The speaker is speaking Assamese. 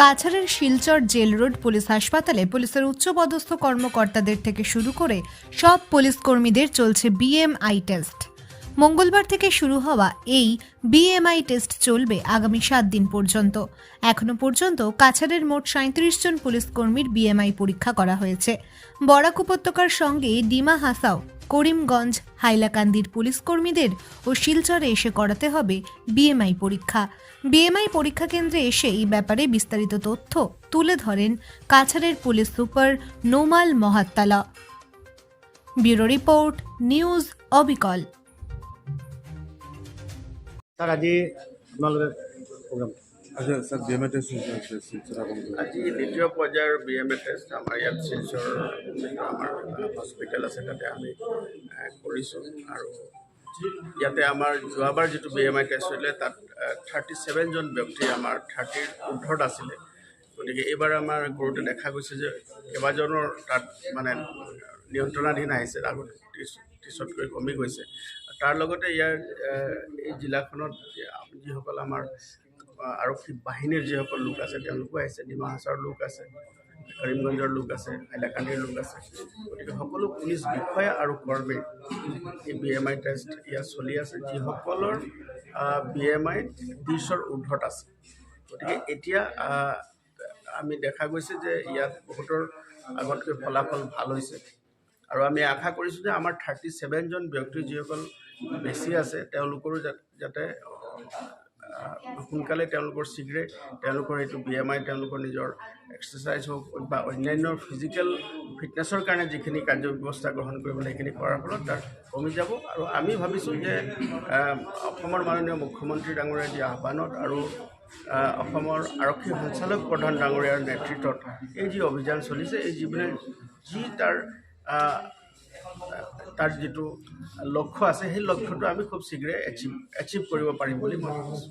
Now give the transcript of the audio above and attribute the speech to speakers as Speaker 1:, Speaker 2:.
Speaker 1: কাছাড়ের শিলচর জেল রোড পুলিশ হাসপাতালে পুলিশের উচ্চপদস্থ কর্মকর্তাদের থেকে শুরু করে সব পুলিশ কর্মীদের চলছে বিএমআই টেস্ট। মঙ্গলবার থেকে শুরু হওয়া এই বিএমআই টেস্ট চলবে আগামী সাত দিন পর্যন্ত। এখনও পর্যন্ত কাছাড়ের মোট সাঁত্রিশ জন পুলিশ কর্মীর বিএমআই পরীক্ষা করা হয়েছে। বরাক উপত্যকার সঙ্গে ডিমা হাসাও, করিমগঞ্জ, হাইলাকান্দির পুলিশ কর্মীদের ও শিলচরে এসে করাতে হবে বিএমআই পরীক্ষা। বিএমআই পরীক্ষা কেন্দ্রে এসে এই ব্যাপারে বিস্তারিত তথ্য তুলে ধরেন কাছাড়ের police super Numal মহাত্তালা। Bureau report, news Abikal.
Speaker 2: Sir আজি আপোনালোকে প্ৰগ্ৰাম
Speaker 3: আচ্ছা স্যাৰ বিএমএ টেস্ট শিলচৰ এবং
Speaker 4: আজি দ্বিতীয় পৰ্যায়ৰ বি এম এ টেষ্ট আমাৰ ইয়াত শিলচৰ যিটো আমাৰ হস্পিটেল আছে তাতে আমি এ, কৰিছোঁ। আৰু ইয়াতে আমাৰ যোৱাবাৰ যিটো বি এম আই টেষ্ট হৈছিলে তাত থাৰ্টি ছেভেনজন ব্যক্তি আমাৰ থাৰ্টিৰ ঊৰ্ধত আছিলে। গতিকে এইবাৰ আমাৰ কৰোঁতে দেখা গৈছে যে কেইবাজনৰ তাত মানে নিয়ন্ত্ৰণাধীন আহিছে আগত ত্ৰিছ- ত্ৰিছতকৈ কমি গৈছে। তাৰ লগতে ইয়াৰ এই জিলাখনত যিসকল আমাৰ আৰক্ষী বাহিনীৰ যিসকল লোক আছে তেওঁলোকো আহিছে ডিমা হাছাওৰ লোক আছে কৰিমগঞ্জৰ লোক আছে হাইলাকান্দিৰ লোক আছে। গতিকে সকলো পুলিচ বিষয়া আৰু কৰ্মীৰ এই বি এম আই টেষ্ট ইয়াত চলি আছে। যিসকলৰ বি এম আই ত্ৰিছৰ ঊৰ্ধত আছে। গতিকে এতিয়া আমি দেখা গৈছে যে ইয়াত বহুতৰ আগতকৈ ফলাফল ভাল হৈছে। আৰু আমি আশা কৰিছোঁ যে আমাৰ থাৰ্টি ছেভেনজন ব্যক্তি যিসকল বেছি আছে তেওঁলোকৰো যাতে সোনকালে তেওঁলোকৰ শীঘ্ৰে তেওঁলোকৰ এইটো বি এম আই তেওঁলোকৰ নিজৰ এক্সাৰচাইজ হওক বা অন্যান্য ফিজিকেল ফিটনেছৰ কাৰণে যিখিনি কাৰ্য ব্যৱস্থা গ্ৰহণ কৰিব লাগে সেইখিনি কৰাৰ ফলত তাৰ কমি যাব। আৰু আমি ভাবিছোঁ যে অসমৰ মাননীয় মুখ্যমন্ত্ৰী ডাঙৰীয়াৰ যি আহ্বানত আৰু অসমৰ আৰক্ষী সঞ্চালক প্ৰধান ডাঙৰীয়াৰ নেতৃত্বত এই যি অভিযান চলিছে এই যিবোৰে যি তাৰ তাৰ যিটো লক্ষ্য আছে সেই লক্ষ্যটো আমি খুব শীঘ্ৰে এচিভ এচিভ কৰিব পাৰিম বুলি মই ভাবিছোঁ।